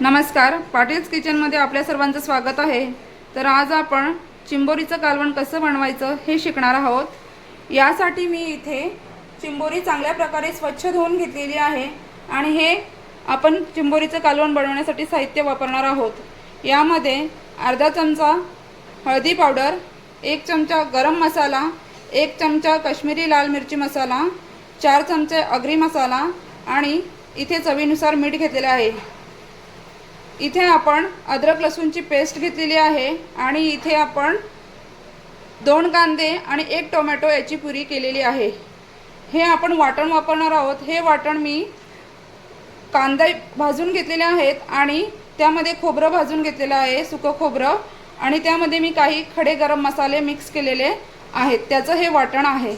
नमस्कार पाटील्स किचनमध्ये आपल्या सर्वांचं स्वागत आहे. तर आज आपण चिंबोरीचं कालवण कसं बनवायचं हे शिकणार आहोत. यासाठी मी इथे चिंबोरी चांगल्या प्रकारे स्वच्छ धुवून घेतलेली आहे आणि हे आपण चिंबोरीचं कालवण बनवण्यासाठी साहित्य वापरणार आहोत. यामध्ये अर्धा चमचा हळदी पावडर एक चमचा गरम मसाला एक चमचा काश्मीरी लाल मिरची मसाला चार चमचे अग्री मसाला आणि इथे चवीनुसार मीठ घेतलेले आहे. इथे आपण अद्रक लसूणची पेस्ट घेतलेली आहे आणि इथे आपण दोन कांदे आणि एक टोमॅटो याची पुरी केलेली आहे. हे आपण वाटण वापरणार आहोत. हे वाटण मी कांदा भाजून घेतलेले आहेत आणि त्यामध्ये खोबरं भाजून घेतलेलं आहे सुकं खोबरं. आणि त्यामध्ये मी काही खडे गरम मसाले मिक्स केलेले आहेत. त्याचं हे वाटण आहे.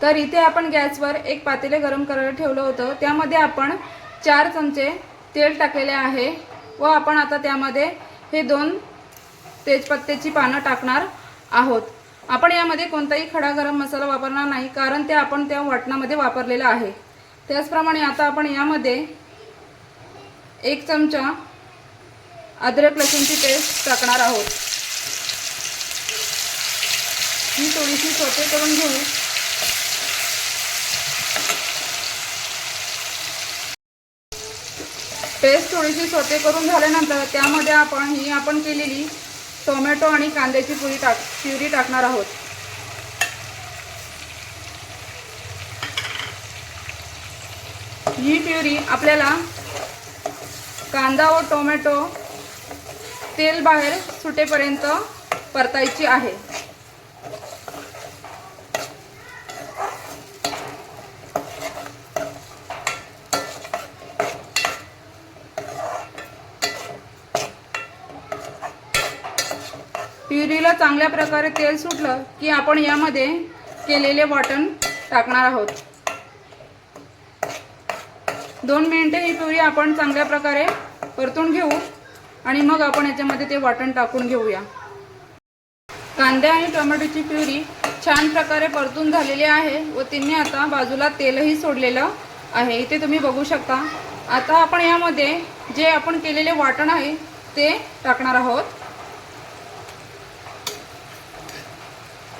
तर इथे आपण गॅसवर एक पातेले गरम करायला ठेवलं होतं. त्यामध्ये आपण चार चमचे तेल टाकलेले आहे व आपण आता त्यामध्ये हे दोन तेजपत्त्याची पानं टाकणार आहोत. आपण यामध्ये कोणताही खडा गरम मसाला वापरणार नाही कारण ते आपण त्या वाटणामध्ये वापरलेलं आहे. त्याचप्रमाणे आता आपण यामध्ये एक चमचा अद्रक लसूणची पेस्ट टाकणार आहोत. ही थोडीशी सोपे करून घेऊ. पेस्ट थोडीशी सोते करून झाल्यानंतर त्यामध्ये आपण ही आपण केलेली टोमॅटो आणि कांद्याची पुरी टाक प्युरी टाकणार आहोत. ही प्युरी आपल्याला कांदा व टोमॅटो तेल बाहेर सुटेपर्यंत परतायची आहे. प्युरीला चांगल्या प्रकारे तेल सुटलं की आपण यामध्ये केलेले वाटण टाकणार आहोत. दोन मिनटे ही प्युरी आपण चांगल्या प्रकारे परतून घेऊ आणि मग आपण याच्यामध्ये ते वाटण टाकून घेऊया. कांदे आणि टोमॅटोची प्युरी छान प्रकारे परतून झालेली आहे व तिने आता बाजूला तेलही सोडलेलं आहे. इथे तुम्ही बघू शकता. आता आपण यामध्ये जे आपण केलेले वाटण आहे ते टाकणार आहोत.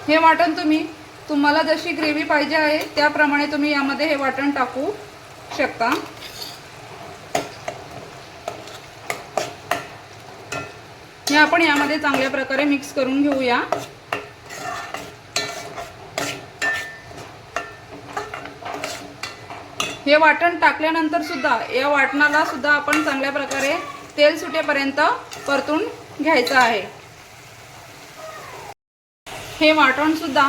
हे वाटण तुम्ही तुम्हाला जशी ग्रेव्ही पाहिजे आहे त्याप्रमाणे तुम्ही यामध्ये हे वाटण टाकू शकता. हे आपण यामध्ये चांगल्या प्रकारे मिक्स करून घेऊया. हे वाटण टाकल्यानंतर सुद्धा या वाटणाला सुद्धा आपण चांगल्या प्रकारे तेल सुटेपर्यंत परतून घ्यायचं आहे. हे वाटणसुद्धा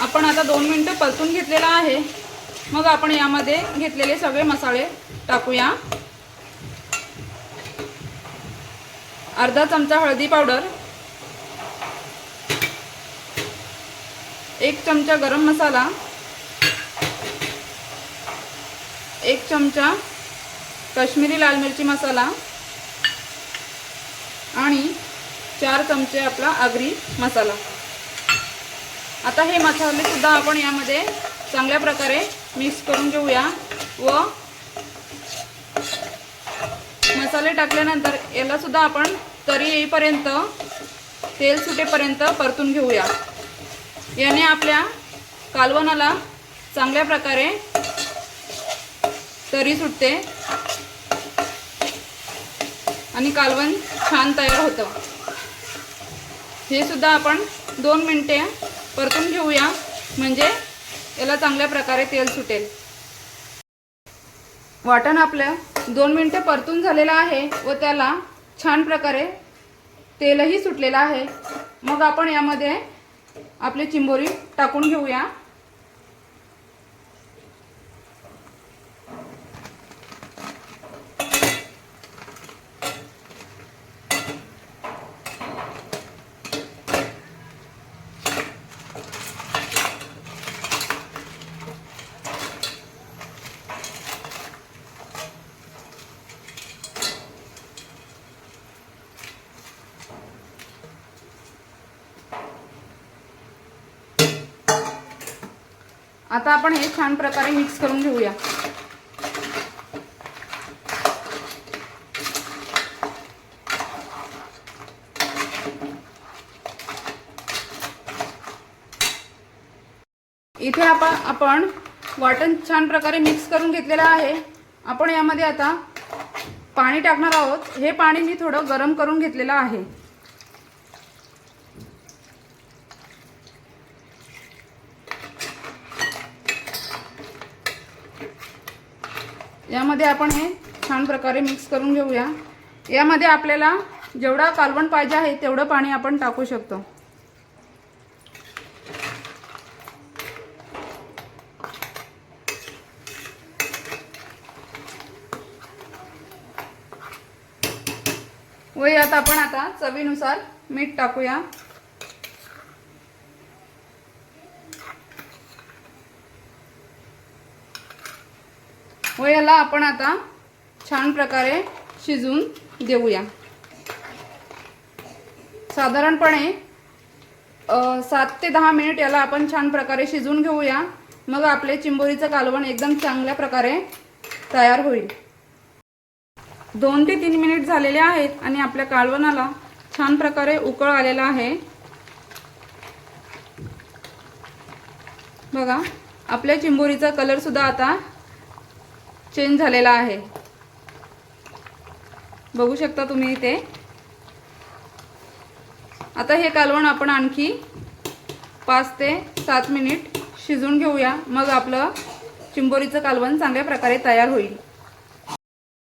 आपण आता दोन मिनटं परतून घेतलेलं आहे. मग आपण यामध्ये घेतलेले सगळे मसाले टाकूया. अर्धा चमचा हळदी पावडर. एक चमचा गरम मसाला. एक चमचा काश्मीरी लाल मिरची मसाला. आणि चार चमचे आपला आगरी मसाला. आता हे मसाले सुद्धा आपण यामध्ये चांगल्या प्रकारे मिक्स करून घेऊया व मसाले टाकल्यानंतर याला सुद्धा आपण तरी येईपर्यंत तेल सुटेपर्यंत परतून घेऊया. याने आपल्या कालवणाला चांगल्या प्रकारे तरी सुटते आणि कालवण छान तयार होतं. हे सुद्धा आपण दोन मिनटे परतून घेऊया. म्हणजे याला चांगल्या प्रकारे तेल सुटेल. वाटण आपलं दोन मिनटं परतून झालेलं आहे व त्याला छान प्रकारे तेलही सुटलेलं आहे. मग आपण यामध्ये आपली चिंबोरी टाकून घेऊया. आता आपण हे छान प्रकारे मिक्स करून घेऊया. इथे आपण आपण वाटण छान प्रकारे मिक्स करून घेतलेलं आहे. आपण यामध्ये आता पाणी टाकणार आहोत. हे पाणी मी थोडं गरम करून घेतलेलं आहे. यामध्ये आपण हे छान प्रकारे मिक्स करून घेऊया. यामध्ये आपल्याला जेवढा कालवण पाहिजे आहे तेवढं पाणी आपण टाकू शकतो. व यात आपण आता चवीनुसार मीठ टाकूया. व याला आपण आता छान प्रकारे शिजवून देऊया. साधारणपणे सात ते दहा मिनिट याला आपण छान प्रकारे शिजवून घेऊया. मग आपले चिंबोरीचं कालवण एकदम चांगल्या प्रकारे तयार होईल. दोन ते तीन मिनिट झालेले आहेत आणि आपल्या कालवणाला छान प्रकारे उकळ आलेला आहे. बघा आपल्या चिंबोरीचा कलरसुद्धा आता चेंज झालेला आहे. बघू शकता तुम्ही इथे. आता हे कालवण आपण आणखी पाच ते सात मिनिट शिजवून घेऊया. मग आपलं चिंबोरीचं कालवण चांगल्या प्रकारे तयार होईल.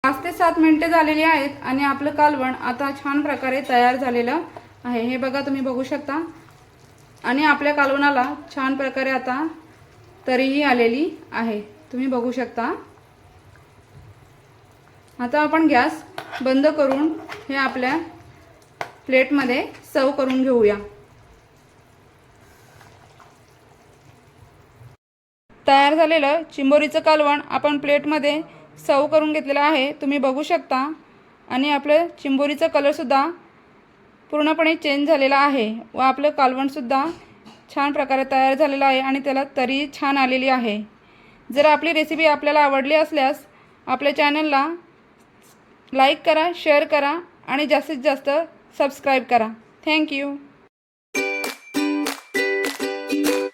पाच ते सात मिनिटे झालेली आहेत आणि आपलं कालवण आता छान प्रकारे तयार झालेलं आहे. हे बघा तुम्ही बघू शकता. आणि आपल्या कालवणाला छान प्रकारे आता तरीही आलेली आहे. तुम्ही बघू शकता. आता आपण गॅस बंद करून हे आपल्या प्लेटमध्ये सर्व करून घेऊया. तयार झालेलं चिंबोरीचं कालवण आपण प्लेटमध्ये सर्व करून घेतलेलं आहे. तुम्ही बघू शकता. आणि आपलं चिंबोरीचा कलरसुद्धा पूर्णपणे चेंज झालेला आहे. व आपलं कालवणसुद्धा छान प्रकारे तयार झालेलं आहे आणि त्याला तरी छान आलेली आहे. जर आपली रेसिपी आपल्याला आवडली असल्यास आपल्या चॅनलला लाईक करा शेअर करा आणि जास्तीत जास्त सबस्क्राईब करा. थँक्यू